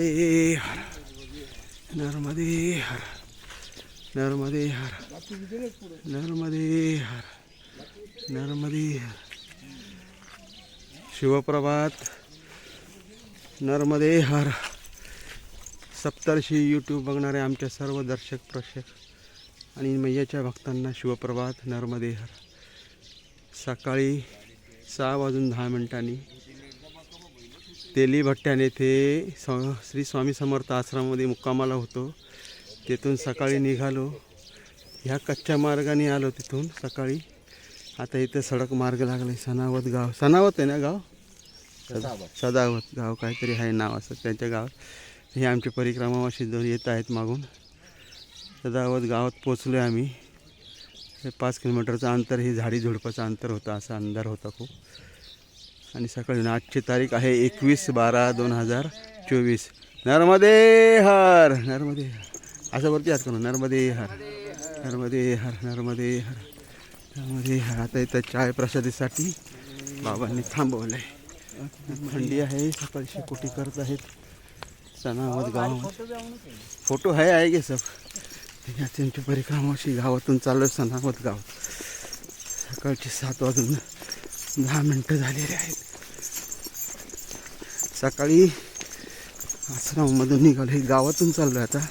नर्मदे हर। नर्मदे हर। नर्मदे हर। नर्मदे हर। नर्मदे हर। शिवप्रभात। नर्मदे हर। सप्तर्षी YouTube बघणारे आमच्या सर्व दर्शक प्रेक्षक आणि मैयाच्या भक्तांना शिवप्रभात नर्मदे हर। सकाळी सहा वाजून दहा मिनिटांनी तेली भट्ट्याने ते स श्री स्वामी समर्थ आश्रमामध्ये मुक्कामाला होतो. तिथून सकाळी निघालो. ह्या कच्च्या मार्गाने आलो तिथून सकाळी. आता इथं सडक मार्ग लागला सनावत गाव. सनावत आहे ना गाव? सदावत गाव काहीतरी आहे नाव असं. त्यांच्या गावात हे आमची परिक्रमावाशी दोन येत आहेत मागून. सदावत गावात पोचलो आहे आम्ही पाच किलोमीटरचं अंतर हे झाडी झुडपाचं अंतर होतं. असा अंधार होता खूप. आणि सकाळी आजची तारीख आहे एकवीस बारा दोन हजार चोवीस. नर्मदे हर नर्मदे हर. असं वरती हात करू नर्मदे हर नर्मदे हर नर्मदे हर नर्मदे हर. आता इथं चाय प्रसादीसाठी बाबांनी थांबवलं आहे थंडी आहे सकाळी कुठे करत आहेत. सणावत गाव. फोटो आहे आहे गे सब? या त्यांची परिक्रमाशी गावातून चाललं सणावत गाव. सकाळचे सात वाजून दहा मिनटं झालेले आहेत. सकाळी आश्रमामधून निघालो. हे गावातून चाललो आहे आता.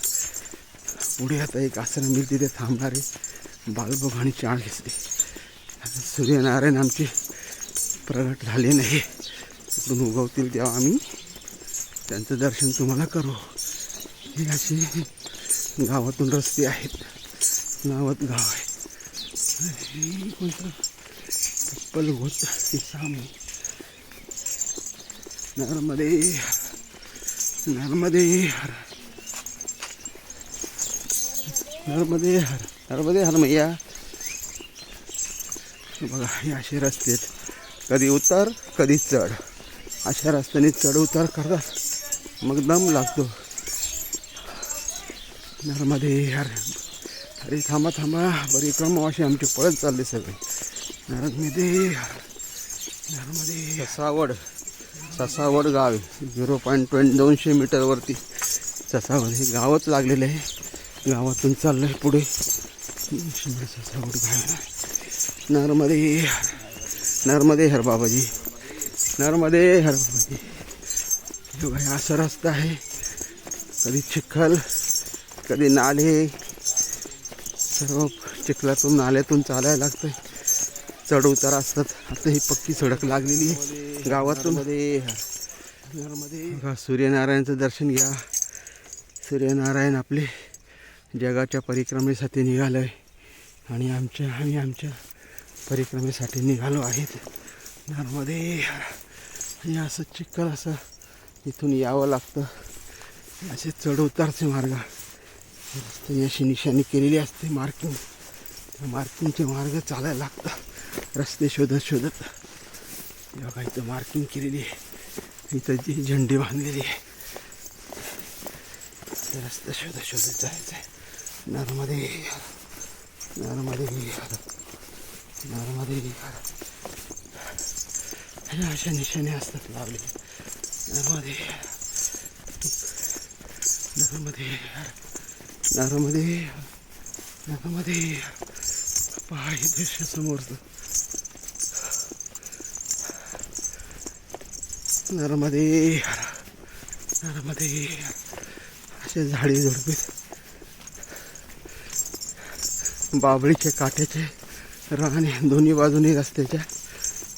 पुढे आता एक आश्रम येईल तिथे थांबणारे बालबोग आणि चाळ घेतली. सूर्यनारायण आमचे प्रगट झाले नाही. तिथून उगवतील तेव्हा आम्ही त्यांचं दर्शन तुम्हाला करू. हे असे गावातून रस्ते आहेत. नावत गाव आहे. कोणतं? पिप्पल होत ते नर्मदे नर्मदे हर. नर्मदे हर नर्मदे हर मैया. बघा हे असे रस्ते आहेत. कधी उतार कधी चढ. अशा रस्त्याने चढ उतार करतात. मग दम लागतो. नर्मदे हर. अरे थांबा थांबा. परिक्रमा असे आमचे पळत चालले सगळे. नर्मदे हर ससावड ससावड गाव झिरो पॉईंट ट्वेंटी दोनशे मीटरवरती ससावड हे गावच लागलेलं आहे. गावातून चाललं आहे पुढे ससावड गाव. आहे नर्मदे हर नर्मदे हर बाबाजी. नर्मदे हर बाबाजी. हे असा रस्ता आहे. कधी चिखल कधी नाले. सर्व चिखलातून नाल्यातून चालायला लागतंय. चढ उतार असतात. आता ही पक्की सडक लागलेली आहे. गावातून. नर्मदे सूर्यनारायणचं दर्शन घ्या. सूर्यनारायण आपले जगाच्या परिक्रमेसाठी निघालो आहे. आणि आमच्या आम्ही आमच्या परिक्रमेसाठी निघालो आहेत. नर्मदे आणि असं चिखल असं इथून यावं लागतं. असे चढ उतारचे मार्ग. रस्त्याने अशी निशाणी केलेली असते मार्किंग. त्या मार्किंगचे मार्ग चालायला लागतात. रस्ते शोधत शोधत बघा इथं मार्किंग केलेली आहे. इथं जी झेंडी बांधलेली आहे. ते रस्ता शोधत शोधत जायचं आहे. नर्मदे नर्मदे नर्मदे अशा निशाणे असतात लावले नर्मदे नर्मदे नर्मदे नर्मदे पहा हे दृश्य समोरचं नर्मदे नर्मदे. असे झाडे झुडपीत. बाबळीचे काट्याचे राणे दोन्ही बाजूने रस्त्याच्या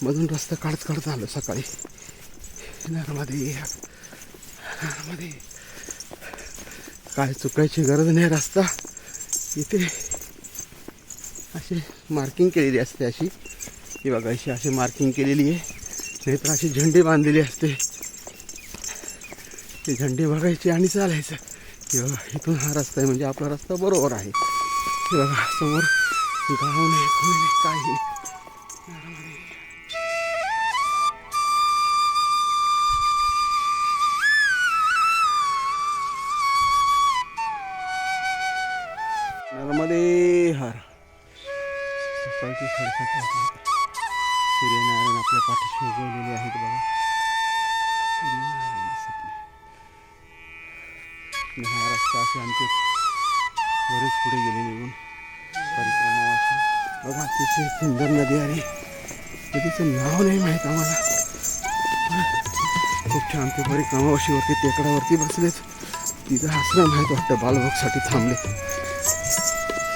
मधून रस्ता काढत काढत आलो सकाळी. नर्मदे हर नर्मदे. काय चुकायची गरज नाही रस्ता. इथे अशी मार्किंग केलेली असते अशी. ही बघा अशी अशी मार्किंग केलेली आहे. नाहीतर अशी झेंडी बांधलेली असते. ती झेंडी बघायची आणि चालायचं. की बघा इथून हा रस्ता आहे म्हणजे आपला रस्ता बरोबर आहे. बघा समोर गाव नाही कोणी नाही काही नाही. आणि असे आमचे बरेच पुढे गेले निघून परिक्रमा वाचून बघा तिथे सुंदर नदी आहे. नदीचं नाव नाही माहीत आम्हाला. खूप छान ते परिक्रमावाशीवरती टेकडावरती बसलेच तिथं आश्रम आहेत वाटतं बालभोगसाठी थांबले.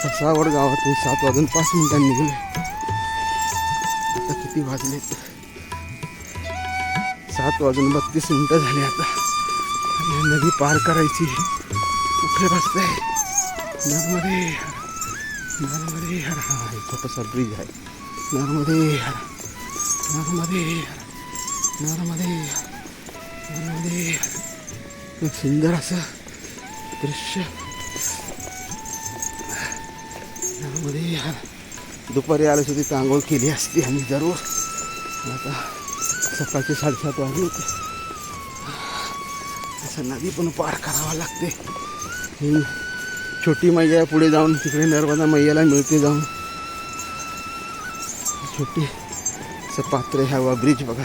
ससावड गावातून सात वाजून पाच मिनिटांनी निघले. आता किती वाजलेत सात वाजून बत्तीस मिनटं झाली आता. नदी पार करायची. कुठे रस्ता नर्मदे हर नर्मदे हर हा एक छोटासा ब्रिज आहे. नर्मदे हर नर्मदे हर नर्मदे हर नर्मदे सुंदर असं दृश्य. नर्मदे हर. दुपारी आलो सुद्धा तिथं आंघोळ केली असती आम्ही जरूर. आता सकाळचे साडेसात वाजले होते. असं नदी पण पार करावं लागते. ही छोटी मैया पुढे जाऊन तिकडे नर्मदा मैयाला मिळते जाऊन. छोटी असं पात्र ह्या वा ब्रिज बघा.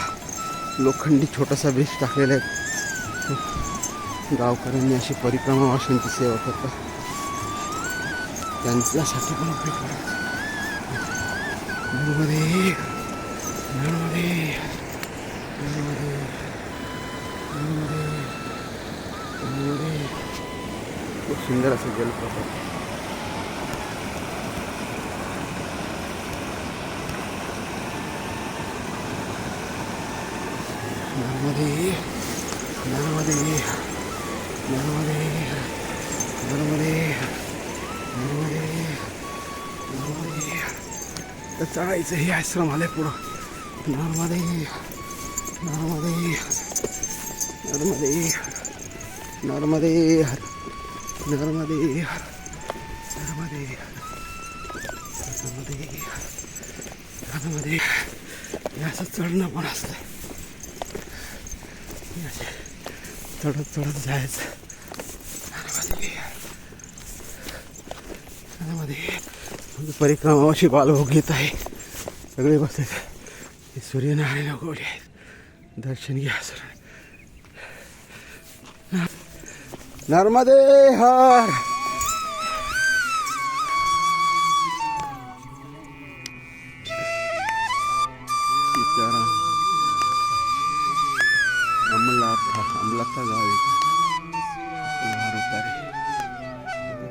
लोखंडी छोटासा ब्रिज टाकलेला आहे. गावकऱ्यांनी अशी परिक्रमा वाशांची सेवा करतात. त्यांच्यासाठी पण उपयोग करायचा. खूप सुंदर असं जलप्रपात नर्मदे नर्मदे नर्मदे नर्मदे नर्मदे नर्मदे तर चढायचं हे आश्रम आले पुढं नर्मदे नर्मदे नर्मदे नर्मदे हर नर्मदे हर नर्मदे नर्मदे नर्मदे असं चढणं पण असतं. चढत चढत जायचं. नर्मदे हर म्हणजे परिक्रमाशी बालभोग घेत आहे. सगळे बसले सूर्यनारायण गोडे आहेत. दर्शन घ्या सर. नर्मदे हर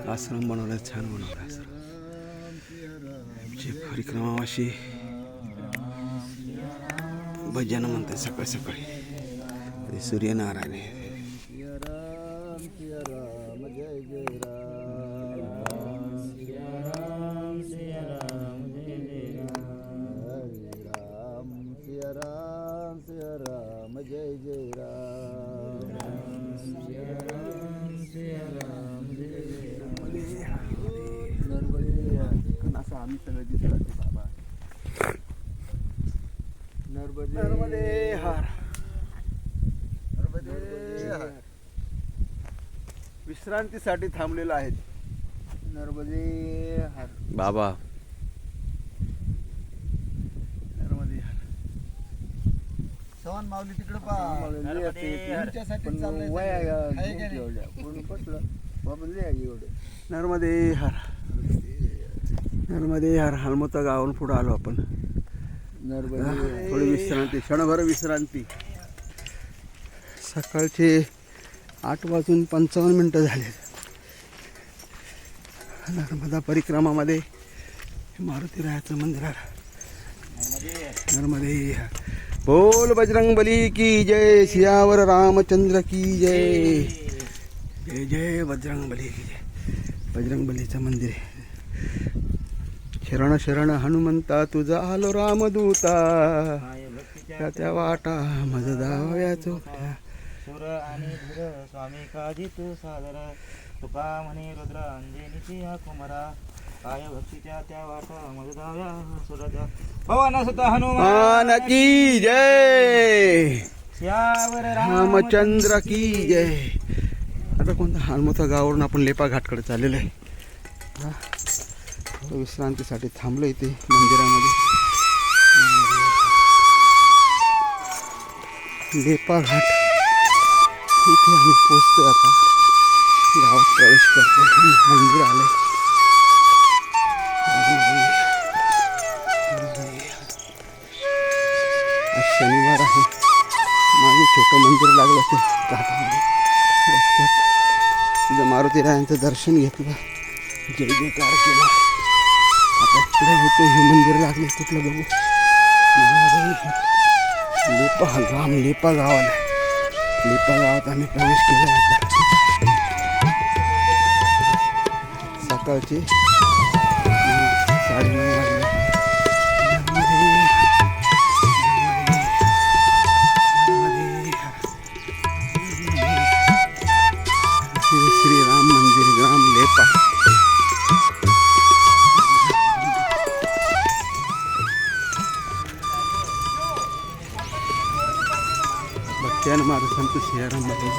आश्रम बनवला छान बनवला आश्रम। आमची परिक्रमावाशी भजन म्हणते सकाळी सकाळी. आणि सूर्यनारायण आम्ही सगळं दिसलं बाबा. नर्मदे. नर्मदे हर. नर्मदे विश्रांतीसाठी थांबलेलो आहेत. नर्मदे हर. बाबा. नर्मदे हर. सवन माऊली तिकडे का नाही? नर्मदे हर. नर्मदे हर हलमोता गावाहून पुढं आलो आपण. नर्मदे थोडी विश्रांती क्षणभर विश्रांती. सकाळचे आठ वाजून पंचावन्न मिनटं झाले. नर्मदा परिक्रमामध्ये मारुती रायाचं मंदिर आहे नर्मदे. बोल बजरंग बली की जय सियावर रामचंद्र की जय. जय. जय बजरंग बली की जय. बजरंग बलीचं मंदिर आहे. शरण शरण हनुमंता तुझा आलो रामदूता. त्या त्या वाटा मज दाव्या चोखल्या सुर आणि धीर स्वामी काजी तू सादर? तुका म्हणे रुद्र अंजनीची हा कुमारा. काय भक्तीच्या त्या वाटा मज दाव्या सुरज. पवन सुत हनुमान मान की जय. श्यावर रामचंद्र की जय. आता कोणता हानमोथा गावावरून आपण लेपा घाटकडे चाललेलो आहे. हा. विश्रांतीसाठी थांबलो इथे मंदिरामध्ये. लेपा घाट. इथे आम्ही पोचतो आता. गावात प्रवेश करतो मंदिर आलं शनिवार आहे. माझं छोटं मंदिर लागलं ते घाटामध्ये. रस्त्यात. तिथं मारुतीरायांचं दर्शन घेतलं. जय जयकार केला. आता पुढे होतो हे मंदिर लागले कुठलं बघू. लेपा गाव लेपा गावाला लेपा गावात आम्ही प्रवेश केला आता. सकाळचे साडेनऊ वाजले. भक्त्यान माझं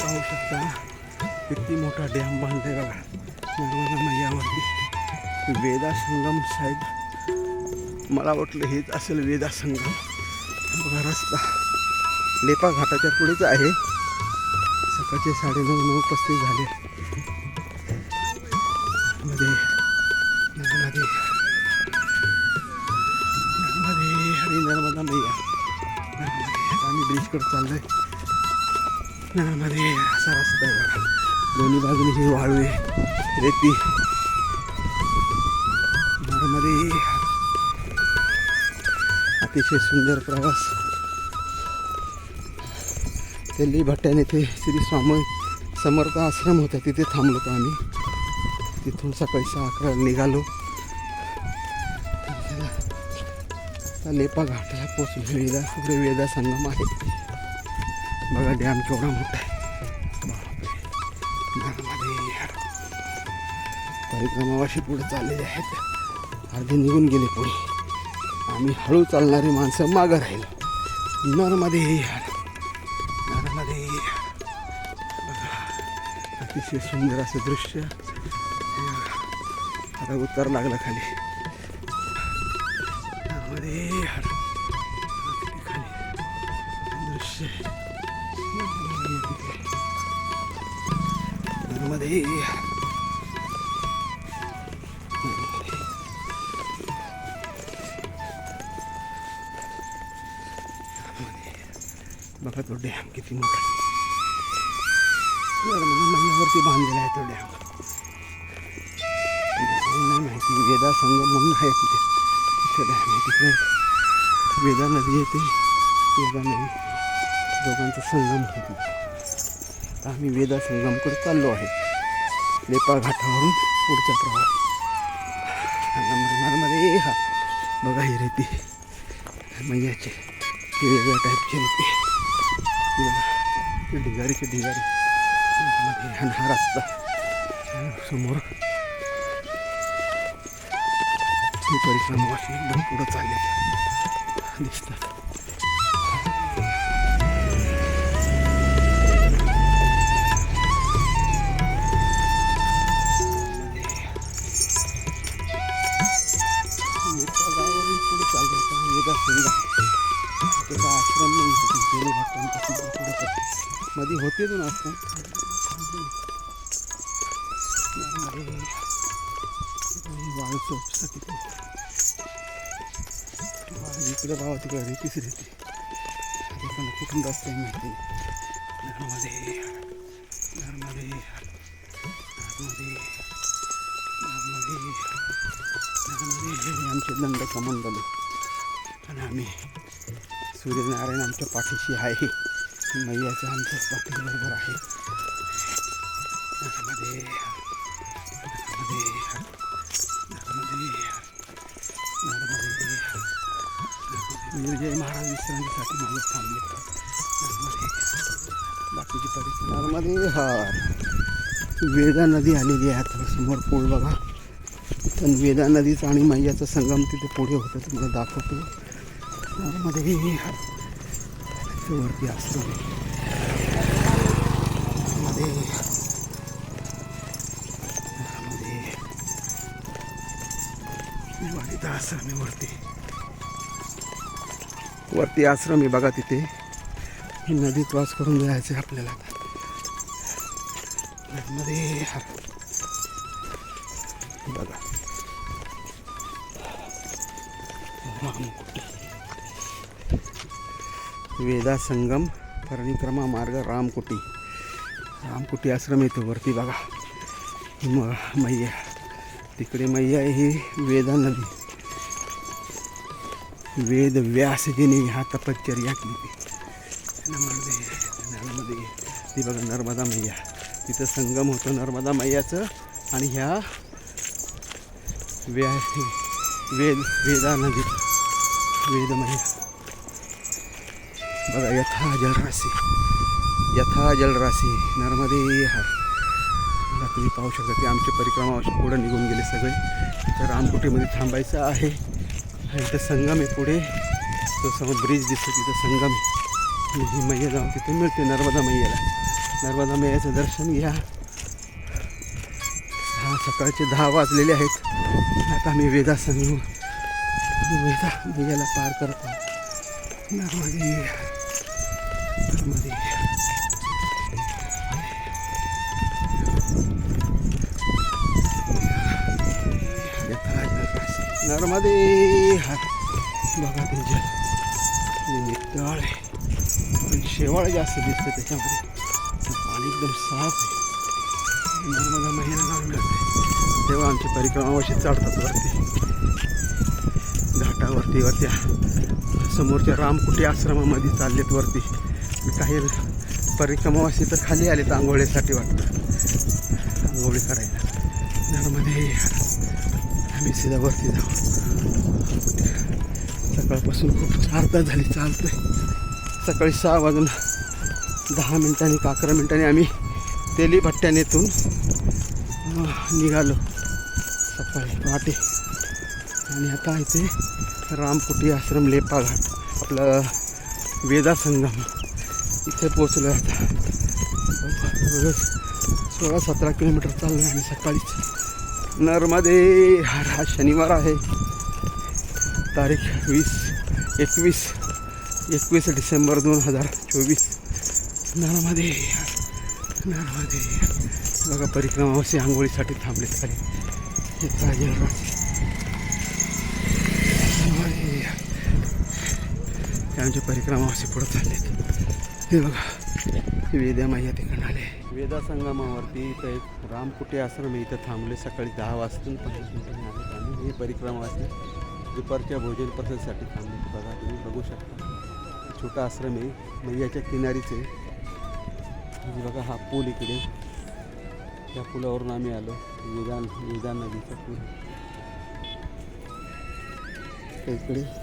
पाहू शकता किती मोठा डॅम बांधले बघा नर्मदा मैयावरती वेदा संगम साहेब. मला वाटलं हेच असेल वेदा संगम बघा रस्ता लेपा घाटाच्या पुढेच आहे. सकाळचे साडेनऊ नऊ पस्तीस झाले. चाललोय. नर्मदे असा रस्ता आहे बघा. दोन्ही बाजूने ही वाळवे रेती. नर्मदे अतिशय सुंदर प्रवास. तेली भट्ट्याने ते श्री स्वामी समर्थ आश्रम होता. तिथे थांबलो होतो आम्ही. तिथून सकाळी सहा अकरा निघालो. त्या लेपा घाटाला पोचलो वेदा पुढे वेदा संगम आहे. बघा डॅम केवढा मोठा आहे. परिक्रमावाशी पुढे चाललेले आहेत. अर्धे निघून गेले पुढे. आम्ही हळू चालणारी माणसं मागं राहिलो. नर्मदे नर्मदे अतिशय सुंदर असं दृश्य. आता उतार लागला खाली. मध्ये. बघा तो डॅम किती मोठा. आहे. मैयावरती बांधलेला आहे तो डॅम. नाही माहिती वेदा संगम म्हणून आहे तिथे. तिथे डॅम आहे तिथे वेदा नदी येते. वेदा नदी. दोघांचा संगम होतो. आता आम्ही वेदा संगमकडे चाललो आहे. लेपा घाटावरून पुढचा प्रवास. नर्मदे हा बघा ही रेती. मैयाचे. ही वेगळ्या टाईपची रेती ढिगारीचे ढिगारी हा रस्ता. समोर. परिश्रम अशी एकदम पुढं चालले दिसतात. करते मध्ये होते दोन आश्रम वाळू चौकसा तिथे वाळू इकडे बाबा तिकडे रेतीच रेती. लोकांना कुठून जास्त आहे माहिती? नर्मदे नर्मदे नर्मदे नर्मदे नर्मदे हे आमचे दंड कमंडल. आणि आम्ही सूर्यनारायण आमच्या पाठीशी आहे. मैयाचं आमचं आमच्या पाठीबरोबर आहे. नर्मदे नर्मदे विजय म्हणजे महाराज विश्रांतीसाठी मागे थांबले बाकीची परिस्थिती. नर्मदे हा. वेदा नदी आलेली आहे आता समोर पूल बघा. पण वेदा नदीचा आणि मैयाचा संगम तिथे पुढे होतं तुम्हाला दाखवतो. नर्मदे हा. वरती आश्रममध्ये नर्मदे वाडीचा आश्रम आहे वरती वरती आश्रम आहे बघा तिथे ही नदी क्रॉस करून जायचं आपल्याला मध्ये हा बघा वेदा संगम परिक्रमा मार्ग रामकुटी. रामकुटी आश्रम येतो वरती बघा. म मैया तिकडे मैया ही वेदा नदी. वेद व्यास ह्या तपश्चर्या केली. नर्मदे ती बघा नर्मदा मैया. तिथं संगम होतं नर्मदा मैयाचं आणि ह्या व्या वेद वेदा नदी वेद मैया. बघा यथा जलराशी यथा जलराशी नर्मदे हर. बघा तुम्ही पाहू शकता ते आमचे परिक्रमा पुढं निघून गेले सगळे. तर रामकुटीमध्ये थांबायचं आहे. आणि इथं संगम आहे पुढे. तो समोर ब्रिज दिसतो तिथं संगम आहे. ही मैया जाऊन तिथे मिळते नर्मदा मैयाला. नर्मदा मैयाचं दर्शन घ्या. हा सकाळचे दहा वाजलेले आहेत. आता आम्ही वेदा संगम वेदा मैयाला पार करतो. नर्मदे नर्मदे यथा बघा ते जल नितळ आहे पण शेवाळ जास्त दिसतं त्याच्यामध्ये. पाणी एकदम साफ आहे. नर्मदा महिना गाव मिळते तेव्हा आमची परिक्रमावशी चढतात वरती. घाटावरती वरत्या समोरच्या रामकुटी आश्रमामध्ये चाललेत वरती. काही परिक्रमावासी तर खाली आले तर आंघोळीसाठी वाटतं. आंघोळी करायला. नर्मदे आम्ही सीधा वरती जाऊ. सकाळपासून खूप चार तास झाली चालतं सकाळी सहा वाजून दहा मिनिटांनी का अकरा मिनिटांनी आम्ही तेली भट्ट्यानेतून निघालो. सकाळी पहाटे. आणि आता इथे रामकुटी आश्रम लेपाघाट आपलं वेदा संगम इथे पोचलो आता सोळा सतरा किलोमीटर चाललो आम्ही सकाळीच नर्मदे हा हा शनिवार आहे. तारीख वीस एकवीस एकवीस डिसेंबर दोन हजार चोवीस. नर्मदे नर्मदे. बघा परिक्रमावशी आंघोळीसाठी थांबलेत खाली हे परिक्रमावशी आमचे पुढे चालले हे बघा वेदा वेद्या माया तिकडं आले. वेदा संगमावरती इथं एक रामकुटी आश्रम इथं थांबले सकाळी दहा वाजतून पंचवीस मिनिटांनी आले आणि हे परिक्रमावासी दुपारच्या भोजन प्रसादसाठी थांबले. बघा तुम्ही बघू शकता. छोटा आश्रम आहे. मैयाच्या किनारीच आहे. बघा हा पूल इकडे. या पुलावरून आम्ही आलो. वेदान वेदा नदीचा पूल. इकडे